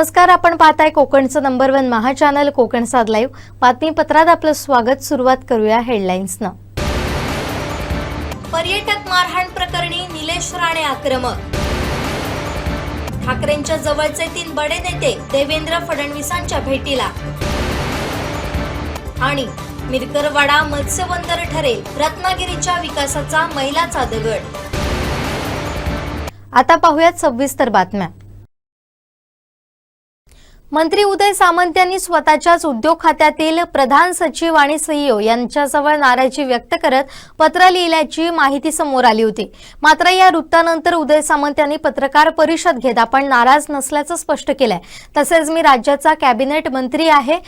नमस्कार आपण पाहताय कोकणचं number one Maha channel Konkan साध लाईव्ह बातमीपत्रात आपलं स्वागत सुरुवात करूया हेडलाईन्सनं पर्यटक मारहाण प्रकरणी निलेश राणे आक्रमक. ठाकरेंच्या जवळचे तीन बडे नेते देवेंद्र फडणवीसांच्या भेटीला. आणि मिरकरवाडा मत्स्यबंदर ठरेल रत्नागिरीच्या विकासाचा मैलाचा दगड. आता पाहूयात सविस्तर बातम्या. मंत्री उदय सामंत यांनी स्वतःच्याच उद्योग खात्यातील प्रधान सचिव आणि सीईओ यांच्याजवळ नाराजी व्यक्त करत पत्र लिहिल्याची माहिती समोर आली होती. मात्र या वृत्तानंतर उदय सामंत यांनी पत्रकार परिषद घेत आपण नाराज नसल्याचं स्पष्ट केलंय. तसेच मी राज्याचा कॅबिनेट मंत्री आहे.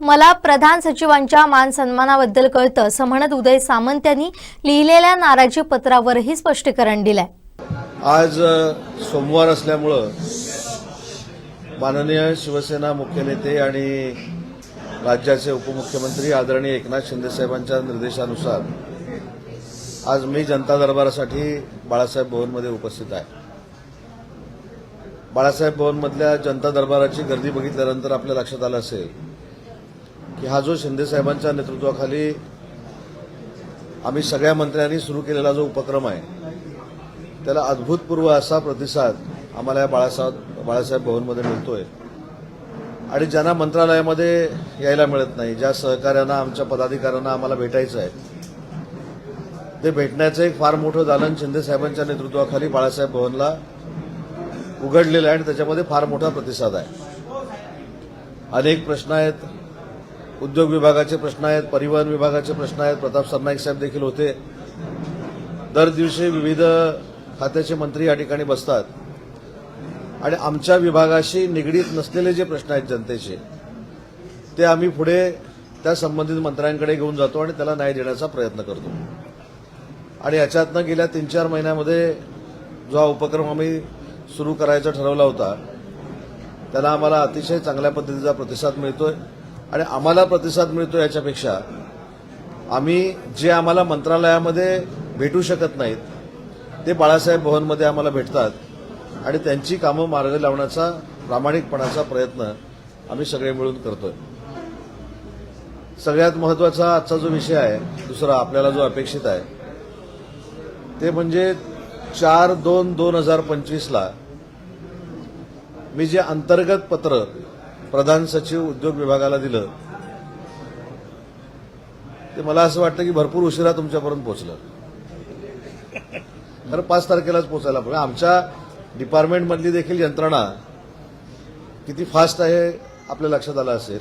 मला प्रधान सचिवांच्या मान सन्मानाबद्दल कळतं असं म्हणत उदय सामंत यांनी लिहिलेल्या नाराजी पत्रावरही स्पष्टीकरण दिलंय. आज सोमवार असल्यामुळं माननीय शिवसेना मुख्य नेते आणि राज्याचे उपमुख्यमंत्री आदरणीय एकनाथ शिंदेसाहेबांच्या निर्देशानुसार आज मी जनता दरबारासाठी बाळासाहेब भवनमध्ये उपस्थित आहे. बाळासाहेब भवनमधल्या जनता दरबाराची गर्दी बघितल्यानंतर आपल्या लक्षात आलं असेल की हा जो शिंदेसाहेबांच्या नेतृत्वाखाली आम्ही सगळ्या मंत्र्यांनी सुरू केलेला जो उपक्रम आहे त्याला अद्भूतपूर्व असा प्रतिसाद आम्हाला या बाळासाहेब बाळासाहेब भवनमध्ये मिळतोय. आणि ज्यांना मंत्रालयामध्ये यायला मिळत नाही ज्या सहकार्यांना आमच्या पदाधिकाऱ्यांना आम्हाला भेटायचं आहे ते भेटण्याचं एक फार मोठं दालन शिंदेसाहेबांच्या नेतृत्वाखाली बाळासाहेब भवनला उघडलेलं आहे आणि त्याच्यामध्ये फार मोठा प्रतिसाद आहे. अनेक प्रश्न आहेत उद्योग विभागाचे प्रश्न आहेत परिवहन विभागाचे प्रश्न आहेत प्रताप सरनाईक साहेब देखील होते. दर दिवशी विविध खात्याचे मंत्री या ठिकाणी बसतात. आणि आमच्या विभागाशी निगडीत नसलेले जे प्रश्न आहेत जनतेचे ते आम्ही पुढे त्या संबंधित मंत्र्यांकडे घेऊन जातो आणि त्याला न्याय देण्याचा प्रयत्न करतो. आणि याच्यातनं गेल्या तीन चार महिन्यामध्ये जो हा उपक्रम आम्ही सुरू करायचा ठरवला होता त्याला आम्हाला अतिशय चांगल्या पद्धतीचा प्रतिसाद मिळतोय आणि आम्हाला प्रतिसाद मिळतो याच्यापेक्षा आम्ही जे आम्हाला मंत्रालयामध्ये भेटू शकत नाहीत ते बाळासाहेब भवनमध्ये आम्हाला भेटतात. आणि त्यांची कामं मार्ग लावण्याचा प्रामाणिकपणाचा प्रयत्न आम्ही सगळे मिळून करतोय. सगळ्यात महत्त्वाचा आजचा जो विषय आहे दुसरा आपल्याला जो अपेक्षित आहे ते म्हणजे चार दोन दोन हजार पंचवीसला मी जे अंतर्गत पत्र प्रधान सचिव उद्योग विभागाला दिलं ते मला असं वाटतं की भरपूर उशिरा तुमच्यापर्यंत पोहोचलं. तर पाच तारखेलाच पोहोचायला पाहिजे. आमच्या डिपार्टमेंटमधली देखील यंत्रणा किती फास्ट आहे आपल्या लक्षात आलं असेल.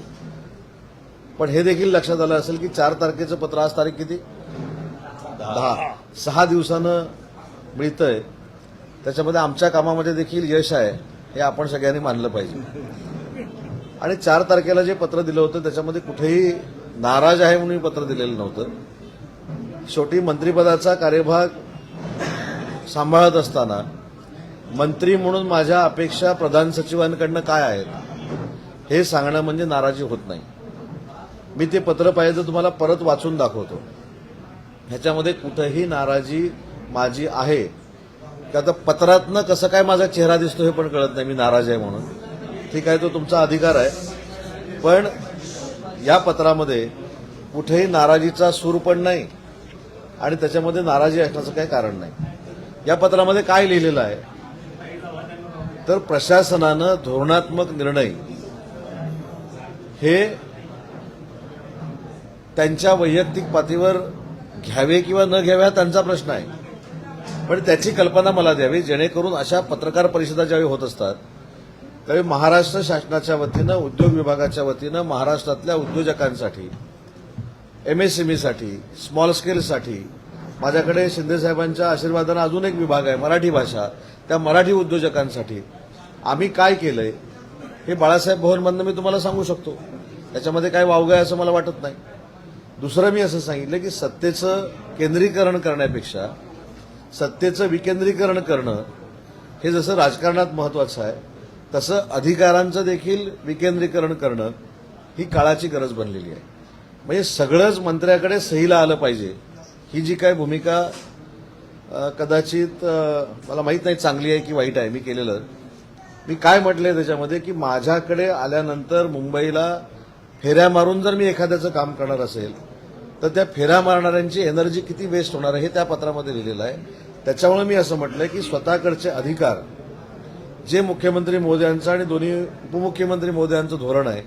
पण हे देखील लक्षात आलं असेल की चार तारखेचं पत्र आज तारीख किती? दहा. सहा दिवसानं मिळतंय. त्याच्यामध्ये आमच्या कामामध्ये देखील यश आहे हे आपण सगळ्यांनी मानलं पाहिजे. आणि चार तारखेला जे पत्र दिलं होतं त्याच्यामध्ये कुठेही नाराज आहे म्हणून पत्र दिलेलं नव्हतं. शेवटी मंत्रिपदाचा कार्यभाग सांभाळत असताना मंत्री म्हणून माझ्या अपेक्षा प्रधान सचिवांकडनं काय आहेत हे सांगणं म्हणजे नाराजी होत नाही. मी ते पत्र पाहिजे तुम्हाला परत वाचून दाखवतो. ह्याच्यामध्ये कुठंही नाराजी माझी आहे. की आता पत्रातनं कसं काय माझा चेहरा दिसतो हे पण कळत नाही मी नाराज आहे म्हणून. ठीक आहे तो तुमचा अधिकार आहे. पण या पत्रामध्ये कुठेही नाराजीचा सूर पण नाही आणि त्याच्यामध्ये नाराजी असण्याचं काही कारण नाही. या पत्रामध्ये काय लिहिलेलं आहे? तर प्रशासनानं धोरणात्मक निर्णय हे त्यांच्या वैयक्तिक पातळीवर घ्यावे किंवा न घ्यावे हा त्यांचा प्रश्न आहे. पण त्याची कल्पना मला द्यावी जेणेकरून अशा पत्रकार परिषदा ज्यावेळी होत असतात त्यावेळी महाराष्ट्र शासनाच्या वतीनं उद्योग विभागाच्या वतीनं महाराष्ट्रातल्या उद्योजकांसाठी एमएसएमईसाठी स्मॉल स्केलसाठी माझ्याकडे शिंदेसाहेबांच्या आशीर्वादानं अजून एक विभाग आहे मराठी भाषा. त्या मराठी उद्योजकांसाठी आम्ही काय केलंय हे बाळासाहेब भवनमधनं मी तुम्हाला सांगू शकतो. त्याच्यामध्ये काय वावगं आहे असं मला वाटत नाही. दुसरं मी असं सांगितलं की सत्तेचं केंद्रीकरण करण्यापेक्षा सत्तेचं विकेंद्रीकरण करणं हे जसं राजकारणात महत्वाचं आहे तसं अधिकारांचं देखील विकेंद्रीकरण करणं ही काळाची गरज बनलेली आहे. म्हणजे सगळंच मंत्र्याकडे सहीला आलं पाहिजे. ही जी काय भूमिका कदाचित मला माहीत नाही चांगली आहे की वाईट आहे मी केलेलं. मी काय म्हटलंय त्याच्यामध्ये की माझ्याकडे आल्यानंतर मुंबईला फेऱ्या मारून जर मी एखाद्याचं काम करणार असेल तर त्या फेऱ्या मारणाऱ्यांची एनर्जी किती वेस्ट होणार आहे हे त्या पत्रामध्ये लिहिलेलं आहे. त्याच्यामुळे मी असं म्हटलंय की स्वतःकडचे अधिकार जे मुख्यमंत्री मोदयांचं आणि दोन्ही उपमुख्यमंत्री मोदयांचं धोरण आहे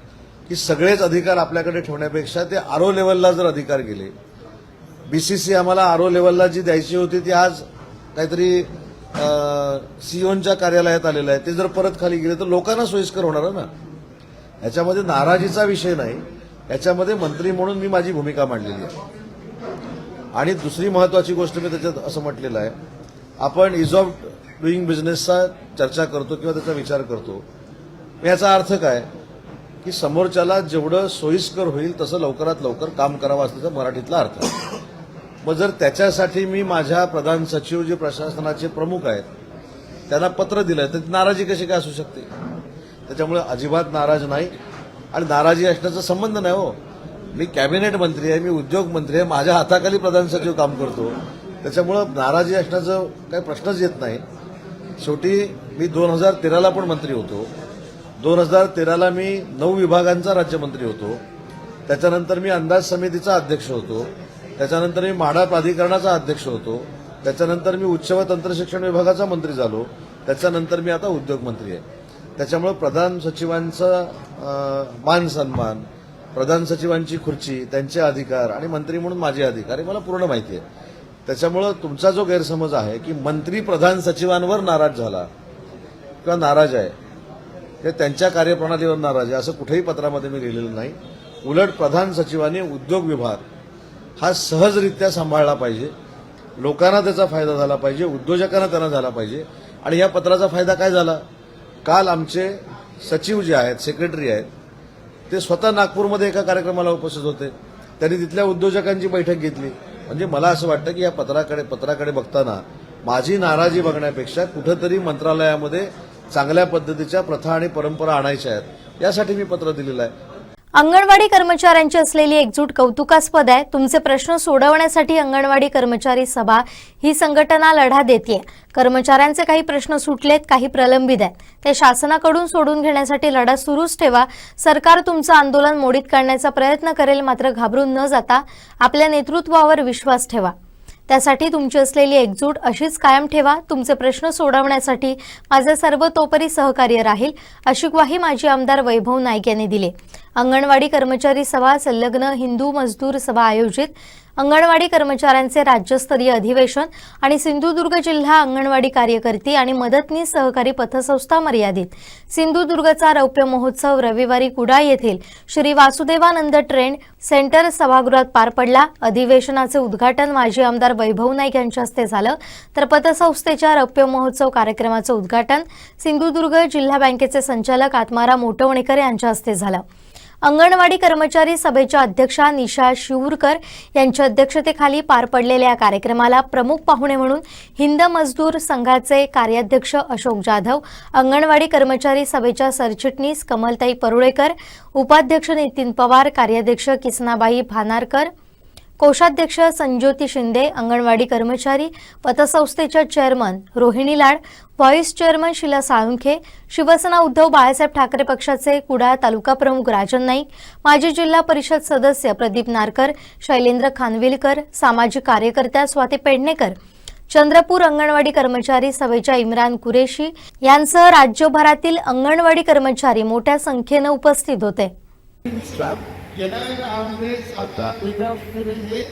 की सगळेच अधिकार आपल्याकडे ठेवण्यापेक्षा ते आरो लेवलला जर अधिकार गेले बीसीसी आम्हाला आरो लेवलला जी द्यायची होती ती आज काहीतरी सीओनच्या कार्यालयात आलेलं आहे. ते जर परत खाली गेले तर लोकांना सोयीस्कर होणार ना. याच्यामध्ये नाराजीचा विषय नाही. याच्यामध्ये मंत्री म्हणून मी माझी भूमिका मांडलेली आहे. आणि दुसरी महत्वाची गोष्ट मी त्याच्यात असं म्हटलेलं आहे. आपण इज ऑफ डुईंग बिझनेसचा चर्चा करतो किंवा त्याचा विचार करतो. याचा अर्थ काय? की समोरच्याला जेवढं सोयीस्कर होईल तसं लवकरात लवकर काम करावं असल्याचा मराठीतला अर्थ आहे. मग जर त्याच्यासाठी मी माझ्या प्रधान सचिव जे प्रशासनाचे प्रमुख आहेत त्यांना पत्र दिलं तर ती नाराजी कशी काय असू शकते? त्याच्यामुळे अजिबात नाराज नाही. आणि नाराजी असण्याचा संबंध नाही हो. मी कॅबिनेट मंत्री आहे मी उद्योग मंत्री आहे माझ्या हाताखाली प्रधान सचिव काम करतो. त्याच्यामुळं नाराजी असण्याचं काही प्रश्नच येत नाही. शेवटी मी दोन हजार तेराला पण मंत्री होतो. दोन हजार तेराला मी नऊ विभागांचा राज्यमंत्री होतो. त्याच्यानंतर मी अंदाज समितीचा अध्यक्ष होतो. त्याच्यानंतर मी म्हाडा प्राधिकरणाचा अध्यक्ष होतो. त्याच्यानंतर मी उच्च व तंत्रशिक्षण विभागाचा मंत्री झालो. त्याच्यानंतर मी आता उद्योग मंत्री आहे. त्याच्यामुळे प्रधान सचिवांचा मान सन्मान प्रधान सचिवांची खुर्ची त्यांचे अधिकार आणि मंत्री म्हणून माझे अधिकार हे मला पूर्ण माहिती आहे. त्याच्यामुळं तुमचा जो गैरसमज आहे की मंत्री प्रधान सचिवांवर नाराज झाला किंवा नाराज आहे हे त्यांच्या कार्यप्रणालीवर नाराज आहे असं कुठेही पत्रामध्ये मी लिहिलेलं नाही. उलट प्रधान सचिवांनी उद्योग विभाग हा सहजरित्या सांभाळला पाहिजे. लोकांना त्याचा फायदा झाला पाहिजे उद्योजकांना त्यांना झाला पाहिजे. आणि या पत्राचा फायदा काय झाला? काल आमचे सचिव जे आहेत सेक्रेटरी आहेत ते स्वतः नागपूरमध्ये एका कार्यक्रमाला उपस्थित होते. त्यांनी तिथल्या उद्योजकांची बैठक घेतली. म्हणजे मला असं वाटतं की या पत्राकडे पत्राकडे बघताना माझी नाराजी बघण्यापेक्षा कुठंतरी मंत्रालयामध्ये चांगल्या पद्धतीच्या प्रथा आणि परंपरा आणायच्या आहेत. यासाठी मी पत्र दिलेलं आहे. अंगणवाडी कर्मचाऱ्यांची असलेली एकजूट कौतुकास्पद आहे. तुमचे प्रश्न सोडवण्यासाठी अंगणवाडी कर्मचारी सभा ही संघटना लढा देते कर्मचाऱ्यांचे काही प्रश्न सुटलेत काही प्रलंबित आहेत. ते शासनाकडून सोडून घेण्यासाठी लढा सुरूच ठेवा. सरकार तुमचं आंदोलन मोडीत काढण्याचा प्रयत्न करेल मात्र घाबरून न जाता आपल्या नेतृत्वावर विश्वास ठेवा. त्यासाठी तुमची असलेली एकजूट अशीच कायम ठेवा. तुमचे प्रश्न सोडवण्यासाठी माझे सर्वतोपरी सहकार्य राहील अशी ग्वाही माजी आमदार वैभव नाईक यांनी दिली. अंगणवाडी कर्मचारी सभा संलग्न हिंदू मजदूर सभा आयोजित अंगणवाडी कर्मचाऱ्यांचे राज्यस्तरीय अधिवेशन आणि सिंधुदुर्ग जिल्हा अंगणवाडी कार्यकर्ती आणि मदतनीस सहकारी पथसंस्था मर्यादित. सिंधुदुर्गचा रौप्य महोत्सव रविवारी कुडाळ येथील श्री वासुदेवानंद ट्रेंड सेंटर सभागृहात पार पडला. अधिवेशनाचे उद्घाटन माजी आमदार वैभव नाईक यांच्या हस्ते झालं. तर पतसंस्थेच्या रौप्य महोत्सव कार्यक्रमाचं उद्घाटन सिंधुदुर्ग जिल्हा बँकेचे संचालक आत्माराम मोटवणेकर यांच्या हस्ते झालं. अंगणवाडी कर्मचारी सभेच्या अध्यक्षा निशा शिवूरकर यांच्या अध्यक्षतेखाली पार पडलेल्या या कार्यक्रमाला प्रमुख पाहुणे म्हणून हिंद मजदूर संघाचे कार्याध्यक्ष अशोक जाधव अंगणवाडी कर्मचारी सभेच्या सरचिटणीस कमलताई परुळेकर उपाध्यक्ष नितीन पवार कार्याध्यक्ष किसनाबाई भानारकर कोषाध्यक्ष संज्योती शिंदे अंगणवाडी कर्मचारी पतसंस्थेच्या chairman Rohini Lad vice chairman Shila Salunkhe Shiv Sena Uddhav Balasaheb Thackeray पक्षाचे कुडाळ तालुका प्रमुख राजन नाईक माजी जिल्हा परिषद सदस्य प्रदीप नारकर शैलेंद्र खानविलकर सामाजिक कार्यकर्त्या स्वाती पेडणेकर चंद्रपूर अंगणवाडी कर्मचारी सभेच्या इम्रान कुरेशी यांसह राज्यभरातील अंगणवाडी कर्मचारी मोठ्या संख्येनं उपस्थित होते. काळामध्ये आता विद्यार्थी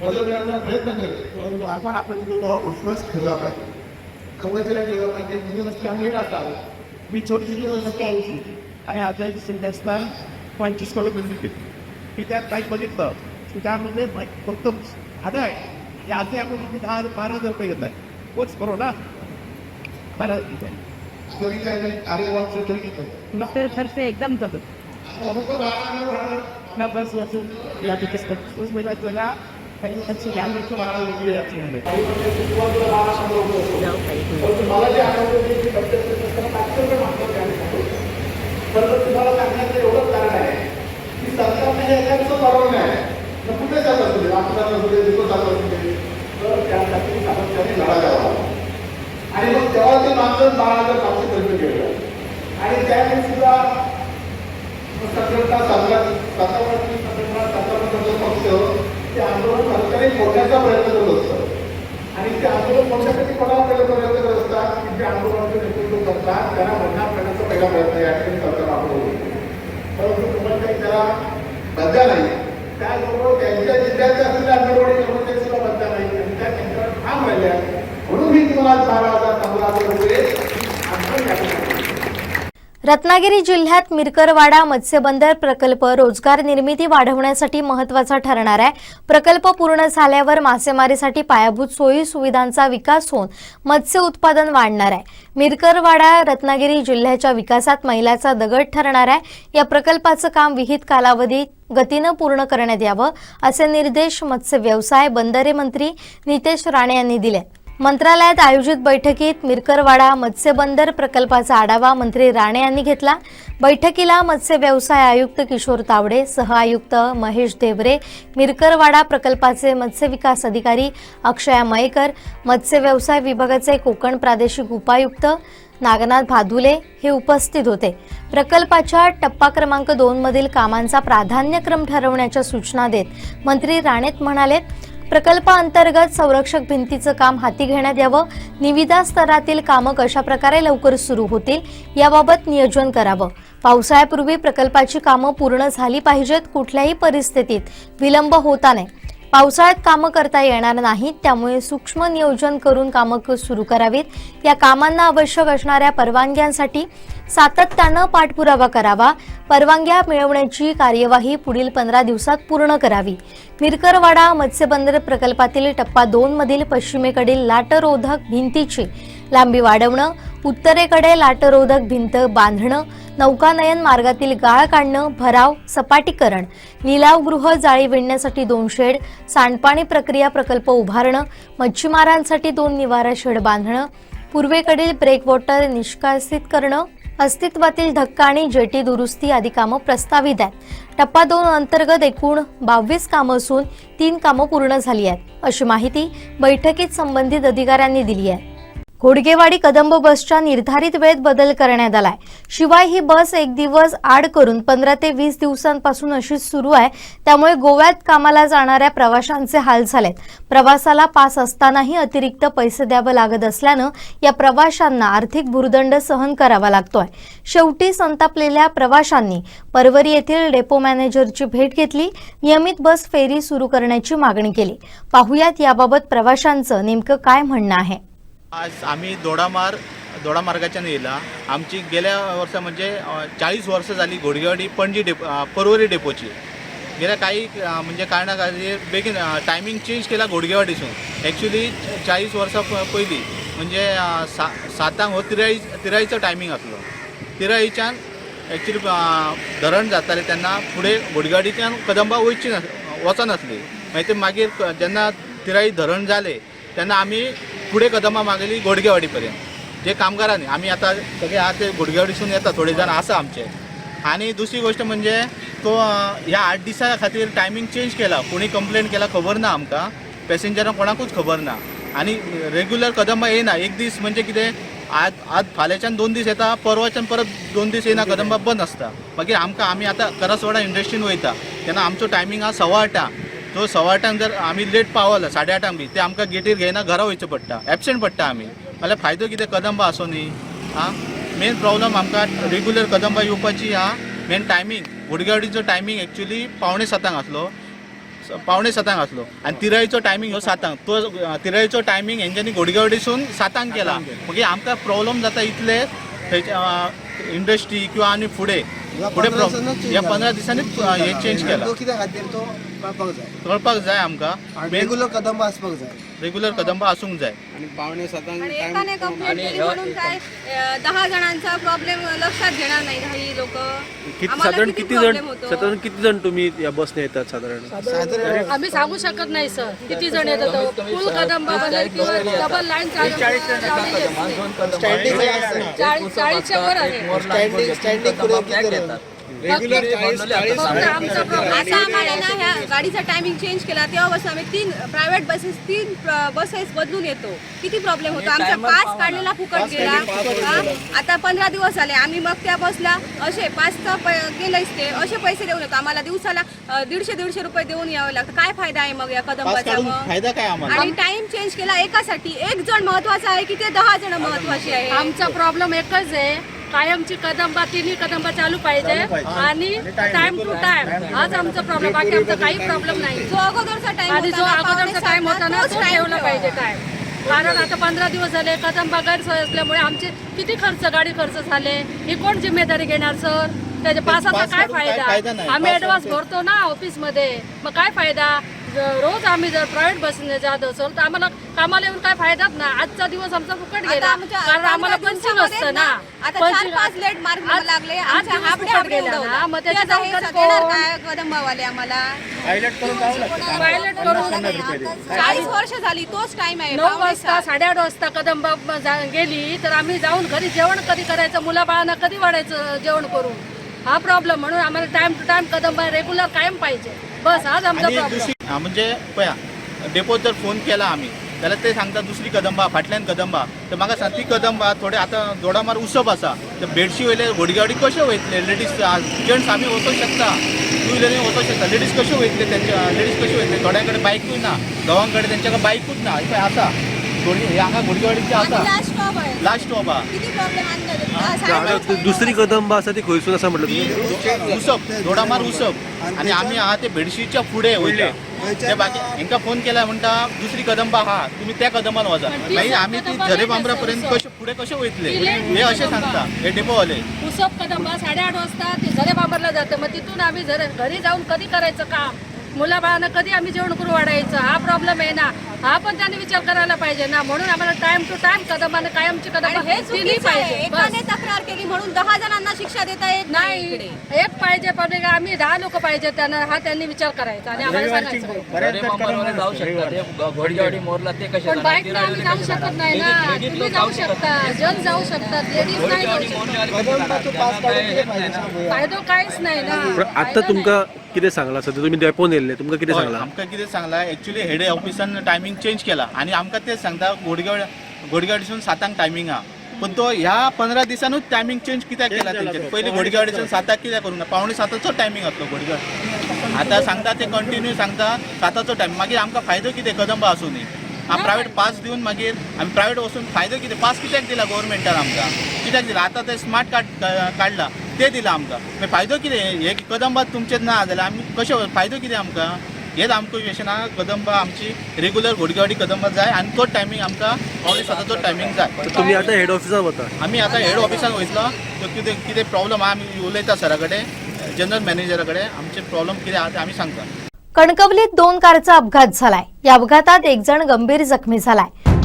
बदलण्याचा प्रयत्न परंतु आपण आपण विश्वास ठेवला पाहिजे पाहिजे राहतात मी छोटी दिवस यायची आणि आता सिंधस्तान पंचवीस किलोमीटर की त्यात काही बघितलं की त्यामध्ये फक्त आता आहे आता आपण किती दहा बारा हजार रुपये घेत आहे कोच करू ना बारा हजार स्टोरी काय नाही अरे डॉक्टर सर एकदम चालत या ज्ञान परंतु तुम्हाला सांगण्याचं एवढंच कारण आहे की सरकारने हे एकाचं परवानगी आहे कुठे जात असू दे नागपुरात असू दे जात असू दे तर त्यासाठी सातत्याने लढा द्यावा आणि मग तेव्हा ते माणसं बारा हजार पाचशे रुपये आणि त्यावेळी सुद्धा संघटना साजरा सातावरची संघटना सातावरचा पक्ष ते आंदोलन सरकारी फोडण्याचा प्रयत्न करत असतं आणि ते आंदोलन कोणत्यासाठी कोणाला पहिला प्रयत्न करत असतात? की जे आंदोलनाचे नेतृत्व करतात. त्यांना बदनाम करण्याचा पहिला प्रयत्न या ठिकाणी सरकार आपलं होईल परंतु तुम्हाला काही त्याला बद्दा नाही. त्याचबरोबर त्यांच्या जिल्ह्याचे असलेले अंगणवाडी कर्मचारी सुद्धा बद्दा नाही. आणि त्या त्यांच्यावर ठाम राहिल्या म्हणून मी तुम्हाला बारा हजार पंधरा हजार रुपये आणखी या ठिकाणी रत्नागिरी जिल्ह्यात मिरकरवाडा मत्स्यबंदर प्रकल्प रोजगार निर्मिती वाढवण्यासाठी महत्त्वाचा ठरणार आहे. प्रकल्प पूर्ण झाल्यावर मासेमारीसाठी पायाभूत सोयी सुविधांचा विकास होऊन मत्स्य उत्पादन वाढणार आहे. मिरकरवाडा रत्नागिरी जिल्ह्याच्या विकासात मैलाचा दगड ठरणार आहे. या प्रकल्पाचं काम विहित कालावधी गतीनं पूर्ण करण्यात यावं असे निर्देश मत्स्य व्यवसाय बंदरे मंत्री नितेश राणे यांनी दिले. मंत्रालयात आयोजित बैठकीत मिरकरवाडा मत्स्यबंदर प्रकल्पाचा आढावा मंत्री राणे यांनी घेतला. बैठकीला मत्स्य व्यवसाय आयुक्त किशोर तावडे सह आयुक्त महेश देवरे मिरकरवाडा प्रकल्पाचे मत्स्य विकास अधिकारी अक्षया मयेकर मत्स्य व्यवसाय विभागाचे कोकण प्रादेशिक उपायुक्त नागनाथ भादुले हे उपस्थित होते. प्रकल्पाच्या टप्पा क्रमांक दोन मधील कामांचा प्राधान्यक्रम ठरवण्याच्या सूचना देत मंत्री राणेत म्हणाले प्रकल्पाअंतर्गत संरक्षक भिंतीचं काम हाती घेण्यात यावं. निविदा स्तरातील कामं कशा प्रकारे लवकर सुरू होतील याबाबत नियोजन करावं. पावसाळ्यापूर्वी प्रकल्पाची कामं पूर्ण झाली पाहिजेत कुठल्याही परिस्थितीत विलंब होता नाही. पावसाळ्यात कामं करता येणार नाहीत त्यामुळे सूक्ष्म नियोजन करून कामं सुरू करावीत. या कामांना आवश्यक असणाऱ्या परवानग्यांसाठी सातत्यानं पाठपुरावा करावा. परवानग्या मिळवण्याची कार्यवाही पुढील पंधरा दिवसात पूर्ण करावी. मिरकरवाडा मत्स्यबंदर प्रकल्पातील टप्पा दोन मधील पश्चिमेकडील लाटरोधक भिंतीची लांबी वाढवणं उत्तरेकडे लाटरोधक भिंत बांधणं नौकानयन मार्गातील गाळ काढणं भराव सपाटीकरण लिलावगृह जाळी विणण्यासाठी दोन शेड सांडपाणी प्रक्रिया प्रकल्प उभारणं मच्छीमारांसाठी दोन निवारा शेड बांधणं पूर्वेकडील ब्रेकवॉटर निष्कासित करणं अस्तित्वातील धक्का आणि जेटी दुरुस्ती आदी कामं प्रस्तावित आहेत. टप्पा दोन अंतर्गत एकूण बावीस कामं असून तीन कामं पूर्ण झाली आहेत. अशी माहिती बैठकीत संबंधित अधिकाऱ्यांनी दिली आहे. घोडगेवाडी कदंब बसच्या निर्धारित वेळेत बदल करण्यात आलाय. शिवाय ही बस एक दिवस आड करून पंधरा ते वीस दिवसांपासून अशीच सुरू आहे. त्यामुळे गोव्यात कामाला जाणाऱ्या प्रवाशांचे हाल झालेत. प्रवासाला पास असतानाही अतिरिक्त पैसे द्यावं लागत असल्यानं या प्रवाशांना आर्थिक भुर्दंड सहन करावा लागतोय. शेवटी संतापलेल्या प्रवाशांनी परवरी येथील डेपो मॅनेजरची भेट घेतली. नियमित बस फेरी सुरू करण्याची मागणी केली. पाहुयात याबाबत प्रवाशांचं नेमकं काय म्हणणं आहे. आज आम्ही दोडामार दोडामार्गाच्या येयला आमची गेल्या वर्सा म्हणजे चाळीस वर्ष झाली घोडगेवाडी पणजी डेपो परवरी डेपोची. गेल्या काही म्हणजे कारणां खातीर बेगीन टायमिंग चेंज केला घोडगेवाडीसून. ॲक्च्युली चाळीस वर्सां पयलीं म्हणजे सा सातांक हो तिराई तिराईचो टायमिंग आसलो तिराईच्यान ॲक्च्युली धरण जातालें तेन्ना फुडें घोडगेवाडीच्यान कदंबा वयची नास वचनासली मागीर ते मागीर जेन्ना तिराई धरण जालें तेन्ना आमी फुडें कदंबा मागली घोडगेवाडी पर्यंत जे कामगारांनी आमी आतां सगळे आहात ते घोडगेवाडीसून येता थोडे जाण आसा आमचे. आणि दुसरी गोष्ट म्हणजे तो ह्या आठ दिसा खातीर टायमिंग चेंज केला. कोणी कंप्लेंट केला खबर ना आमकां. पॅसेंजरांक कोणाकूच खबर ना. आणि रेग्युलर कदंबा येना एक दीस म्हणजे कितें आज आज फाल्यांच्यान दोन दीस येता परवाच्यान परत दोन दीस येना कदंबा बंद आसता मागीर आमकां आमी आतां करसवाडा इंडस्ट्रीन वयता. तेन्ना आमचो टायमिंग हा सवा आठां. तो सवा आठांक जर आमी लेट पावला साडे आठांक बी ते आमकां गेटीर घेयना घरा वयचें पडटा. एबसेंट पडटा आमी जाल्यार फायदो कितें कदंबा आसूं न्ही. आं मेन प्रॉब्लम आमकां रेग्युलर कदंबा येवपाची आहा मेन टायमींग गुडगावडीचो टायमींग एक्च्युली पावणे सातांक आसलो. पावणे सातांक आसलो. आनी तिराईचो टायमींग हो सातांक. तो अ, तिराईचो टायमींग हेंच्यांनी घोडगावडीसून सातांक केला. मागीर आमकां प्रॉब्लम जाता इतले थंयच्या इंडस्ट्री किंवा आनी फुडें. फुडें प्रॉब्लम ह्या पंदरा दिसांनीच अ, हे चेंज केला. कळपाक जाय. कळपाक जाय आमकां. आनी रेगुलर कदंब आसपाक जाय. रेग्युलर कदंबा आसूंक जाय. आनी पावणे सातांक आणि एकाने कंप्लेंट केली म्हणून काय अं, दहा जणांचा प्रॉब्लेम लक्षात घेणार नाही काही लोक. किती साधारण किती जण साधारण किती जण तुम्ही या बसने येतात साधारण? साधारण आम्ही सांगू शकत नाही सर किती जण येतात? फुल कदंबा बनेल किंवा डबल लाईन स्टँडिंग चाळीस चाळीसच्या वर आहे. स्टँडिंग स्टँडिंग पुढे किती रेग्युलर चाळीस चाळीस फक्त आमचा प्रॉब्लेम आता आम्हाला ना ह्या गाडीचा टायमिंग चेंज केला तेव्हापासून आम्ही तीन प्रायव्हेट बसेस तीन बसेस बदलून येतो. किती प्रॉब्लेम होतो? आमचा पास काढलेला फुकट गेला. हा? आता पंधरा दिवस झाले. आम्ही मग त्या बसला असे पाचचा गेलेच ते असे पैसे देऊन येतो. आम्हाला दिवसाला दीडशे दीडशे रुपये देऊन यावे लागतं. काय फायदा आहे मग या कदंबाचा फायदा काय आम्हाला? आणि टाइम चेंज केला एकासाठी. एक जण महत्त्वाचा आहे की ते दहा जण महत्वाची आहे? आमचा प्रॉब्लेम एकच आहे. कायमची कदंबा तिन्ही कदंबा चालू पाहिजे आणि टाइम टू टाइम हाच आमचा प्रॉब्लेम बाकी आमचा काही प्रॉब्लेम नाही. जो अगोदरचा टाइम आणि जो अगोदरचा टाइम होता ना तो ठेवला पाहिजे टाइम कारण आता पंधरा दिवस झाले कदंबा गैरसोय असल्यामुळे आमचे किती खर्च गाडी खर्च झाले? ही कोण जिम्मेदारी घेणार सर? त्याच्या पासाचा पास काय फायदा. आम्ही ऍडव्हान्स. भरतो ना ऑफिसमध्ये. मग काय फायदा? रोज आम्ही जर प्रायव्हेट बसने जात असेल तर आम्हाला कामाला येऊन काय फायदाच ना? आजचा दिवस आमचा फुकट गेला. कारण आम्हाला पंचिंग असतं ना आज- आज पायलट चाळीस वर्ष झाली तोच टाइम आहे. नऊ वाजता. साडेआठ वाजता कदंबा गेली तर आम्ही जाऊन घरी जेवण कधी करायचं मुलाबाळांना कधी वाढायचं जेवण करून? हा प्रॉब्लेम म्हणून आम्हाला time to time Kadamba regular कायम पाहिजे. बस हाच आमचा प्रॉब्लेम हा, म्हणजे पया डेपोत जर फोन केला आम्ही त्याला ते सांगता दुसरी कदंबा फाटल्यान कदंबा. तर म्हाका सांग ती कदंबा थोडे आता दोडामार उसप आसा तर बेडशी वयले घोडगाडी कशे वयतले लेडीज जेंट्स आम्ही वचूंक शकता. टू व्हिलरीन वचूंक शकता. लेडीज कशे वयतले त्यांच्या लेडीज कशे वयतले? थोड्यांकडे बायकूय ना दोघांकडे त्यांच्याकडे बायकूच ना इथे आसा हे हांगा आसा. लास्ट स्टॉप हा. दु- दुसरी कदंबा असा ती खंयसून असा म्हटलं तुम्ही. उसप दोडामार उसप. आणि आम्ही आहा ते बेडशीच्या पुढे वयले ते बाकी हेंका फोन केला म्हणटा दुसरी कदंबा हा तुम्ही त्या कदंबान वचा पण ती नाही आम्ही ती कदंबा झरे नाही बांबरापर्यंत असं. कसे पुढे कसे वयतले ती हे असे कदंबा. सांगता. हे डेपोवाले. उसप कदंबा साडेआठ वाजता ते झरे बाबरला जातं. मग तिथून आम्ही झरे घरी जाऊन कधी करायचं काम? मुलाबाळांना कधी आम्ही जेवण करू वाढायचं? हा प्रॉब्लेम आहे ना. हा पण त्यांनी विचार करायला पाहिजे ना. म्हणून आम्हाला टाइम टू टाइम कदंबाने कायमची आणि हे दिली पाहिजे. एकाने. तक्रार केली म्हणून दहा जणांना शिक्षा देता येत नाही एक पाहिजे पण एक आम्ही दहा लोक पाहिजे त्यांना. हा त्यांनी विचार करायचा आणि आम्हाला सांगायचं. जाऊ शकतात. ते घोडगाडी मोरला ते कसे पण बाईकला आम्ही जाऊ शकत नाही ना. तुम्ही जाऊ शकता. जण जाऊ शकतात. लेडीज नाही जाऊ शकतात फायदो काहीच नाही ना. पण आता तुमका कितें सांगला सध्या तुम्ही डेपोन येयल्ले तुमका कितें सांगला? आमकां कितें सांगला? एक्च्युली हेड ऑफिसान टायमींग चेंज केला. आणि आमकां तेच सांगता घोडगाड घोडगाडीसून सातांक टायमींग हा. पण तो ह्या पंदरा दिसांनूच टायमींग चेंज कित्याक केला तेंच्यानी पयलीं घोडगाडीसून साताक कित्याक करूंक ना पावणे साताचो टायमींग आसलो घोडगाड आतां सांगता ते कंटिन्यू सांगता साताचो टायम मागीर आमकां फायदो कितें? कदंबा आसूनी आमी प्रायवेट पास दिवन मागीर आमी प्रायवेट वचून फायदो कितें? पास कित्याक दिला गव्हर्मेंटान आमकां? कित्याक दिला? आतां ते स्मार्ट कार्ड काडला ते दिला आमकां. मागीर फायदो कितें? हे कदंबात तुमचेच ना जाल्यार आमी कशें फायदो कितें आमकां? हेच आमकां क्वेश्चन आहा कदंबा आमची रेग्युलर घोडगाडी कदंबा जाय आनी तोच टायमींग आमकां पावणे साताचो टायमींग जाय. तुम्ही आता हेड ऑफिसात वता. आमी आतां हेड ऑफिसान वयतलो. तो कितें कितें प्रॉब्लम आहा आमी उलयता सरा कडेन जनरल मॅनेजरा कडेन आमचे प्रॉब्लम कितें आहा ते आमी सांगता. कणकवलीत दोन कारचा अपघात झालाय. या अपघातात एक जण गंभीर जखमी झालाय.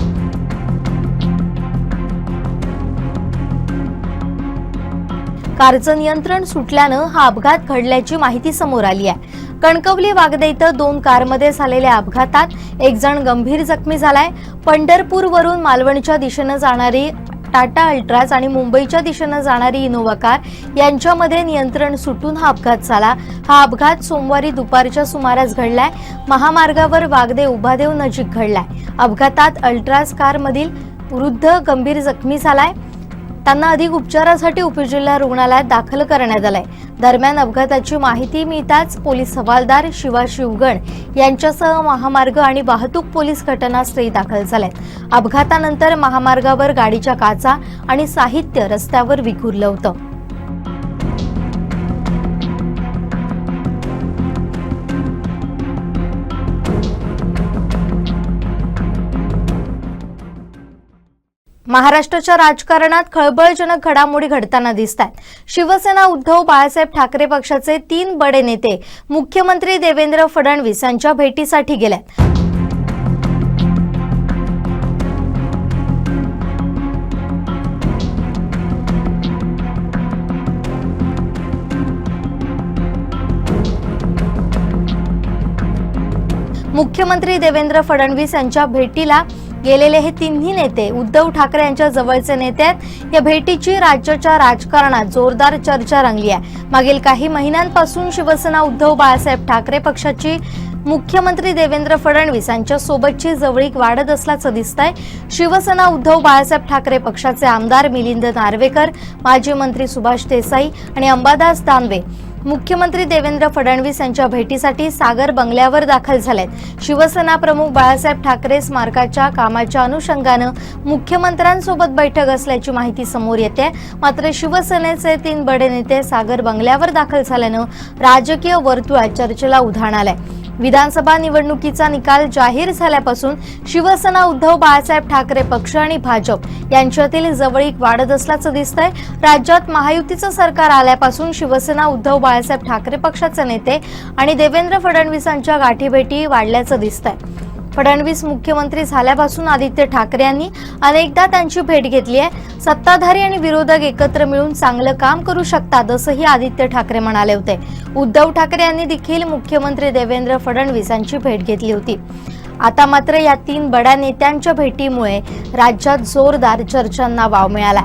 कारचं नियंत्रण सुटल्यानं हा अपघात घडल्याची माहिती समोर आली आहे. कणकवली वागदे इथं दोन कारमध्ये झालेल्या अपघातात एक जण गंभीर जखमी झालाय. पंढरपूरवरून मालवणच्या दिशेनं जाणारी टाटा अल्ट्राज आणि मुंबईच्या दिशेनं जाणारी इनोव्हा कार यांच्यामध्ये नियंत्रण सुटून हा अपघात झाला. हा अपघात सोमवारी दुपारच्या सुमारास घडलाय. महामार्गावर वागदे उभादेव नजीक घडलाय. अपघातात अल्ट्राज कारमधील वृद्ध गंभीर जखमी झालाय. त्यांना अधिक उपचारासाठी उपजिल्हा रुग्णालयात दाखल करण्यात आलंय. दरम्यान अपघाताची माहिती मिळताच पोलीस हवालदार शिवा शिवगण यांच्यासह महामार्ग आणि वाहतूक पोलीस घटनास्थळी दाखल झालेत अपघातानंतर महामार्गावर गाडीच्या काचा आणि साहित्य रस्त्यावर विखुरलं होतं. महाराष्ट्राच्या राजकारणात खळबळजनक घडामोडी घडताना दिसत आहेत शिवसेना उद्धव बाळासाहेब ठाकरे पक्षाचे तीन बडे नेते मुख्यमंत्री देवेंद्र फडणवीस यांच्या भेटीसाठी गेल्यात मुख्यमंत्री देवेंद्र फडणवीस यांच्या भेटीला गेलेले हे तिन्ही नेते उद्धव ठाकरे यांच्या जवळचे नेते आहेत. या भेटीची राज्याच्या राजकारणात जोरदार चर्चा रंगली आहे. मागील काही महिन्यांपासून शिवसेना उद्धव बाळासाहेब ठाकरे पक्षाची मुख्यमंत्री देवेंद्र फडणवीस यांच्या सोबतची जवळीक वाढत असल्याचं दिसतंय. शिवसेना उद्धव बाळासाहेब ठाकरे पक्षाचे आमदार मिलिंद नार्वेकर माजी मंत्री सुभाष देसाई आणि अंबादास दानवे मुख्यमंत्री देवेंद्र फडणवीस यांच्या भेटीसाठी सागर बंगल्यावर दाखल झालेत. शिवसेना प्रमुख बाळासाहेब ठाकरे स्मारकाच्या कामाच्या अनुषंगानं मुख्यमंत्र्यांसोबत बैठक असल्याची माहिती समोर येते. मात्र शिवसेनेचे तीन बडे नेते सागर बंगल्यावर दाखल झाल्यानं राजकीय वर्तुळात चर्चेला उधाण आलंय. विधानसभा निवडणुकीचा निकाल जाहीर झाल्यापासून शिवसेना उद्धव बाळासाहेब ठाकरे पक्ष आणि भाजप यांच्यातील जवळीक वाढत असल्याचं दिसतंय. राज्यात महायुतीचं सरकार आल्यापासून शिवसेना उद्धव बाळासाहेब ठाकरे पक्षाचे नेते आणि देवेंद्र फडणवीसांच्या गाठीभेटी वाढल्याचं दिसतंय. फडणवीस मुख्यमंत्री झाल्यापासून आदित्य ठाकरे यांनी अनेकदा त्यांची भेट घेतली आहे. सत्ताधारी आणि विरोधक एकत्र मिळून चांगलं काम करू शकतात असंही आदित्य ठाकरे म्हणाले होते. उद्धव ठाकरे यांनी देखील मुख्यमंत्री देवेंद्र फडणवीस यांची भेट घेतली होती. आता मात्र या तीन बड्या नेत्यांच्या भेटीमुळे राज्यात जोरदार चर्चांना वाव मिळाला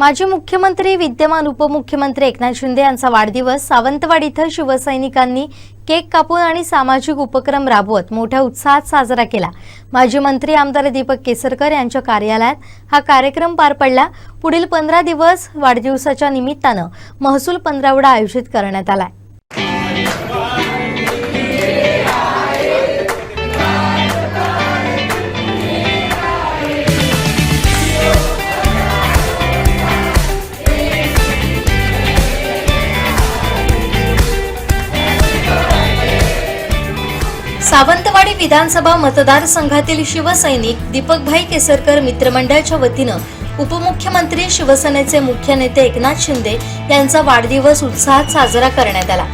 माजी मुख्यमंत्री विद्यमान उपमुख्यमंत्री एकनाथ शिंदे यांचा वाढदिवस सावंतवाडी इथं शिवसैनिकांनी केक कापून आणि सामाजिक उपक्रम राबवत मोठ्या उत्साहात साजरा केला. माजी मंत्री आमदार दीपक केसरकर यांच्या कार्यालयात हा कार्यक्रम पार पडला. पुढील पंधरा दिवस वाढदिवसाच्या निमित्तानं महसूल पंधरावडा आयोजित करण्यात आलाय. सावंतवाडी विधानसभा मतदारसंघातील शिवसैनिक दीपकभाई केसरकर मित्रमंडळाच्या वतीनं उपमुख्यमंत्री शिवसेनेचे मुख्य नेते एकनाथ शिंदे यांचा वाढदिवस उत्साहात साजरा करण्यात आला.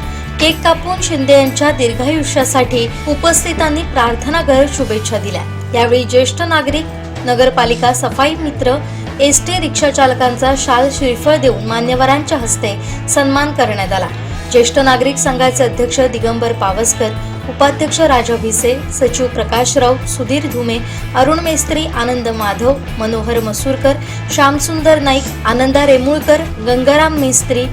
केक कापून शिंदे यांच्या दीर्घायुष्यासाठी उपस्थितांनी प्रार्थना करत शुभेच्छा दिल्या. यावेळी ज्येष्ठ नागरिक नगरपालिका सफाई मित्र एस टी रिक्षा चालकांचा शाल श्रीफळ देऊन मान्यवरांच्या हस्ते सन्मान करण्यात आला. ज्येष्ठ नागरिक संघाचे अध्यक्ष दिगंबर पावसकर उपाध्यक्ष राजा भिसे सचिव प्रकाश राऊत सुधीर धुमे अरुण मेस्त्री आनंद माधव मनोहर मसूरकर श्यामसुंदर नाईक आनंदा रेमुळकर गंगाराम मेस्त्री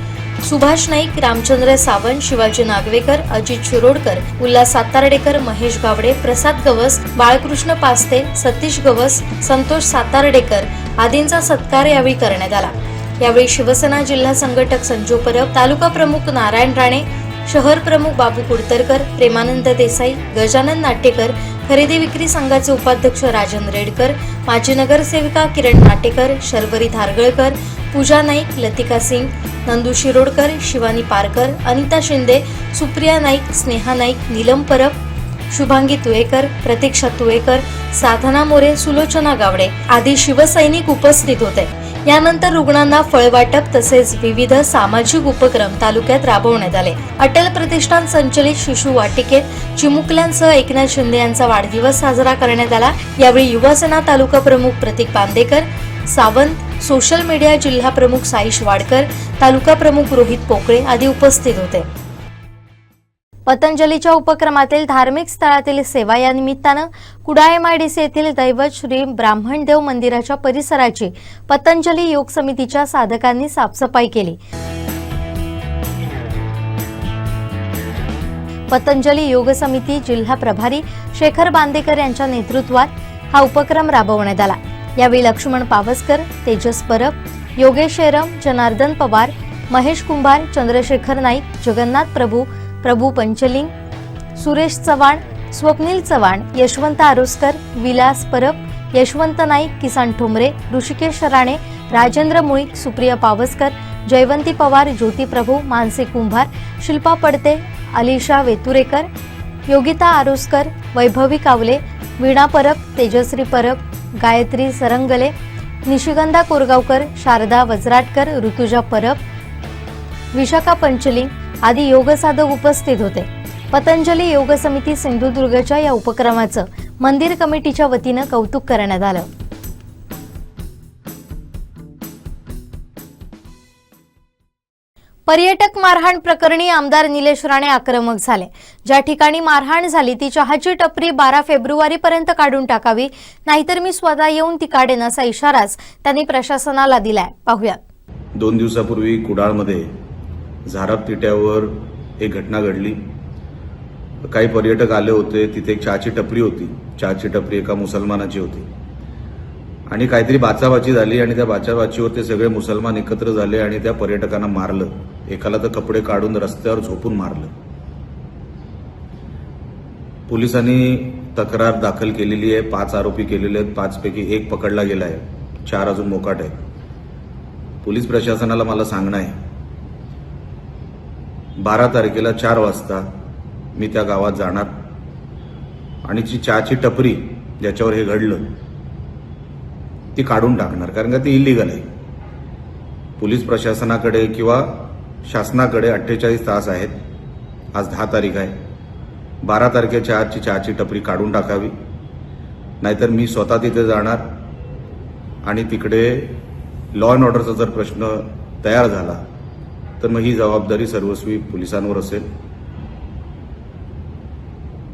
सुभाष नाईक रामचंद्र सावंत शिवाजी नागवेकर अजित शिरोडकर उल्हास सातार्डेकर महेश गावडे प्रसाद गवस बाळकृष्ण पास्ते सतीश गवस संतोष सातार्डेकर आदींचा सत्कार यावेळी करण्यात आला. यावेळी शिवसेना जिल्हा संघटक संजू परब तालुका प्रमुख नारायण राणे शहर प्रमुख बाबू कुडतरकर प्रेमानंद देसाई गजानन नाटेकर खरेदी विक्री संघाचे उपाध्यक्ष राजन रेडकर माजी नगरसेविका किरण नाटेकर शर्वरी धारगळकर पूजा नाईक लतिका सिंग नंदू शिरोडकर शिवानी पारकर अनिता शिंदे सुप्रिया नाईक स्नेहा नाईक नीलम परब शुभांगी तुळेकर प्रतीक्षा तुळेकर साधना मोरे सुलोचना गावडे आदी शिवसैनिक उपस्थित होते. यानंतर रुग्णांना फळवाटप तसेच विविध सामाजिक उपक्रम तालुक्यात राबवण्यात आले. अटल प्रतिष्ठान संचलित शिशु वाटिकेत चिमुकल्यांसह एकनाथ शिंदे यांचा वाढदिवस साजरा करण्यात आला. यावेळी युवासेना तालुका प्रमुख प्रतीक बांदेकर सावंत सोशल मीडिया जिल्हा प्रमुख साईश वाडकर तालुका प्रमुख रोहित पोकळे आदी उपस्थित होते. पतंजलीच्या उपक्रमातील धार्मिक स्थळातील सेवा या निमित्तानं कुडायमाडीस येथील दैवत श्री ब्राह्मणदेव मंदिराच्या परिसराची पतंजली योग समितीच्या साधकांनी साफसफाई केली. पतंजली योग समिती जिल्हा प्रभारी शेखर बांदेकर यांच्या नेतृत्वात हा उपक्रम राबवण्यात आला. यावेळी लक्ष्मण पावसकर तेजस परब योगेश शेरम जनार्दन पवार महेश कुंभार चंद्रशेखर नाईक जगन्नाथ प्रभू प्रभू पंचलिंग सुरेश चव्हाण स्वप्नील चव्हाण यशवंत आरोस्कर विलास परब यशवंत नाईक किसान ठोंबरे ऋषिकेश राणे राजेंद्र मुळीक सुप्रिया पावसकर जयवंती पवार ज्योती प्रभू मानसी कुंभार शिल्पा पडते अलिशा वेतुरेकर योगिता आरोस्कर वैभवी कावले वीणा परब तेजश्री परब गायत्री सरंगले निशिगंधा कोरगावकर शारदा वजराटकर ऋतुजा परब विशाखा पंचलिंग आदी योगसाधक उपस्थित होते. पतंजली योग समिती सिंधुदुर्गच्या या उपक्रमाचं मंदिर कमिटीच्या वतीनं कौतुक करण्यात आलं. पर्यटक मारहाण प्रकरणी आमदार निलेश राणे आक्रमक झाले. ज्या ठिकाणी मारहाण झाली ती चहाची टपरी बारा फेब्रुवारीपर्यंत काढून टाकावी नाहीतर मी स्वतः येऊन ती काढेन असा इशाराच त्यांनी प्रशासनाला दिलाय. पाहुयात. दोन दिवसापूर्वी कुडाळमध्ये झारप तिट्यावर एक घटना घडली. काही पर्यटक आले होते तिथे एक चहाची टपरी होती. चहाची टपरी एका मुसलमानाची होती. आणि काहीतरी बाचाबाची झाली आणि त्या बाचाबाचीवर ते सगळे मुसलमान एकत्र झाले आणि त्या पर्यटकांना मारलं. एकाला तर कपडे काढून रस्त्यावर झोपून मारलं. पोलिसांनी तक्रार दाखल केलेली आहे. पाच आरोपी केलेले आहेत. पाचपैकी एक पकडला गेला आहे चार अजून मोकाट आहेत. पोलीस प्रशासनाला मला सांगणं आहे. बारा तारखेला चार वाजता मी त्या गावात जाणार. आणि जी चहाची टपरी ज्याच्यावर हे घडलं ती काढून टाकणार कारण का ती इलिगल आहे. पोलीस प्रशासनाकडे किंवा शासनाकडे अठ्ठेचाळीस तास आहेत. आज दहा तारीख आहे. बारा तारखेच्या आजची चहाची टपरी काढून टाकावी. नाहीतर मी स्वतः तिथे जाणार. आणि तिकडे लॉ अँड ऑर्डरचा जर प्रश्न तयार झाला तर मग ही जबाबदारी सर्वस्वी पोलिसांवर असेल.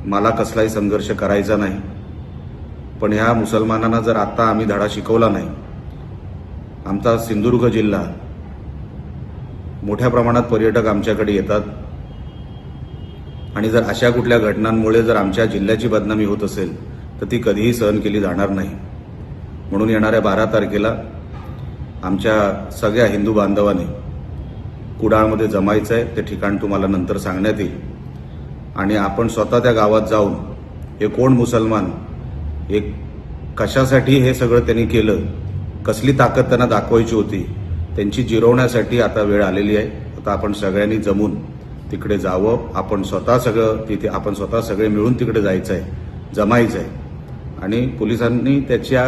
मला कसलाही संघर्ष करायचा नाही. पण ह्या मुसलमानांना जर आता आम्ही धडा शिकवला नाही आमचा सिंधुदुर्ग जिल्हा मोठ्या प्रमाणात पर्यटक आमच्याकडे येतात. आणि जर अशा कुठल्या घटनांमुळे जर आमच्या जिल्ह्याची बदनामी होत असेल तर ती कधीही सहन केली जाणार नाही. म्हणून येणाऱ्या बारा तारखेला आमच्या सगळ्या हिंदू बांधवांनी कुडाळमध्ये जमायचं आहे ते ठिकाण तुम्हाला नंतर सांगण्यात येईल. आणि आपण स्वतः त्या गावात जाऊन हे कोण मुसलमान एक कशासाठी हे सगळं त्यांनी केलं कसली ताकद त्यांना दाखवायची होती त्यांची जिरवण्यासाठी आता वेळ आलेली आहे. आता आपण सगळ्यांनी जमून तिकडे जावं आपण स्वतः सगळं तिथे आपण स्वतः सगळे मिळून तिकडे जायचं आहे जमायचं आहे. आणि पोलिसांनी त्याच्या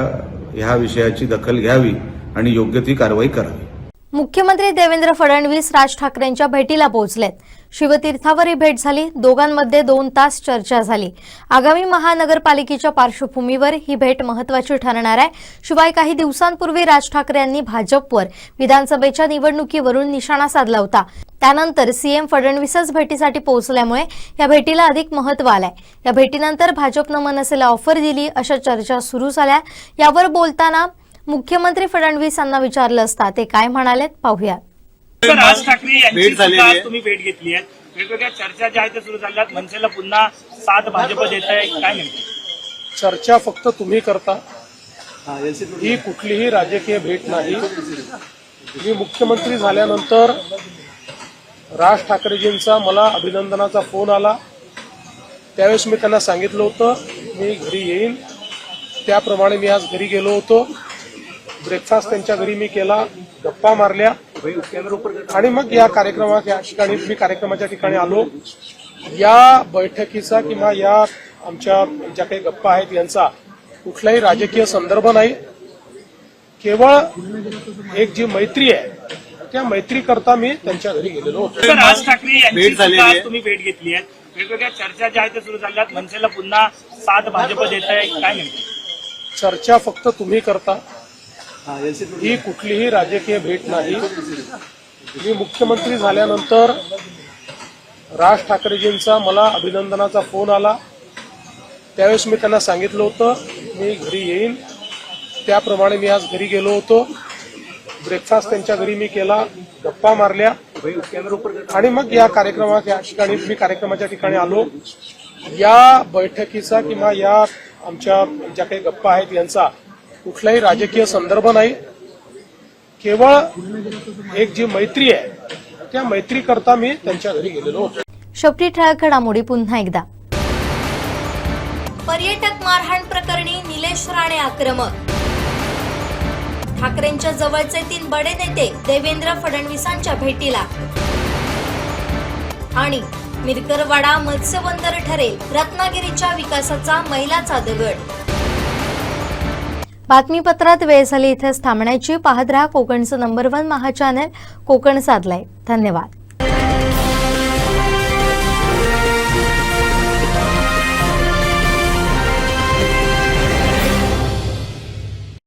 ह्या विषयाची दखल घ्यावी आणि योग्य ती कारवाई करावी. मुख्यमंत्री देवेंद्र फडणवीस राज ठाकरेंच्या भेटीला पोहोचलेत. शिवतीर्थावर ही भेट झाली. दोघांमध्ये दोन तास चर्चा झाली. आगामी महानगरपालिकेच्या पार्श्वभूमीवर ही भेट महत्वाची ठरणार आहे. शिवाय काही दिवसांपूर्वी राज ठाकरे यांनी भाजपवर विधानसभेच्या निवडणुकीवरून निशाणा साधला होता. त्यानंतर सीएम फडणवीसच भेटीसाठी पोहोचल्यामुळे या भेटीला अधिक महत्त्व आलंय. या भेटीनंतर भाजपनं मनसेला ऑफर दिली अशा चर्चा सुरू झाल्या. यावर बोलताना मुख्यमंत्री फडणवीस यांना विचारलं असता ते काय म्हणालेत पाहूयात. राज ठाकरे यांची तुम्ही भेट घेतली आहे. वेगवेगळ्या चर्चा ज्या आहेत सुरू झाल्यात. मनसेला पुन्हा साथ भाजप देत आहे काय चर्चा फक्त तुम्ही करता. ही कुठलीही राजकीय भेट नाही. मी मुख्यमंत्री झाल्यानंतर राज ठाकरेजींचा मला अभिनंदनाचा फोन आला. त्यावेळेस मी त्यांना सांगितलं होतं मी घरी येईन. त्याप्रमाणे मी आज घरी गेलो होतो. ब्रेकफास्ट त्यांच्या घरी मी केला गप्पा मारल्या. आणि मग या कार्यक्रमाच्या ठिकाणी मी कार्यक्रमाच्या ठिकाणी आलो. या बैठकीचा किंवा या आमच्या ज्या काही गप्पा आहेत यांचा कुठलाही राजकीय संदर्भ नाही. केवळ एक जी मैत्री आहे त्या मैत्री करता मी त्यांच्या घरी गेलेलो होतो. राज ठाकरे यांची सुद्धा आज तुम्ही भेट घेतली आहे. वेगवेगळ्या चर्चा ज्या आहेत त्या सुरू झाल्यात. मनसेला पुन्हा साथ भाजप देत आहे काय चर्चा फक्त तुम्ही करता. ही कुठलीही राजकीय भेट नाही. मी मुख्यमंत्री झाल्यानंतर राज ठाकरेजींचा मला अभिनंदनाचा फोन आला. त्यावेळेस मी त्यांना सांगितलं होतं मी घरी येईन. त्याप्रमाणे मी आज घरी गेलो होतो. ब्रेकफास्ट त्यांच्या घरी मी केला गप्पा मारल्या. आणि मग या कार्यक्रमाच्या ठिकाणी मी कार्यक्रमाच्या ठिकाणी आलो. या बैठकीचा किंवा या आमच्या ज्या काही गप्पा आहेत यांचा कुठलाही राजकीय संदर्भ नाही. केवळ एक जी मैत्री आहे त्या मैत्री करता मी त्यांच्या घरी गेलेलो होतो. शेवटी ठळक घडामोडी पुन्हा एकदा. पर्यटक मारहाण प्रकरणी निलेश राणे आक्रमक. ठाकरेंच्या जवळचे तीन बडे नेते देवेंद्र फडणवीसांच्या भेटीला. आणि मिरकरवाडा मत्स्यबंदर ठरेल रत्नागिरीच्या विकासाचा मैलाचा दगड. बातमीपत्रात वेळ झाली इथेच थांबण्याची. पाहत राहा कोकणचं number one Maha channel Konkan साधलाय. धन्यवाद.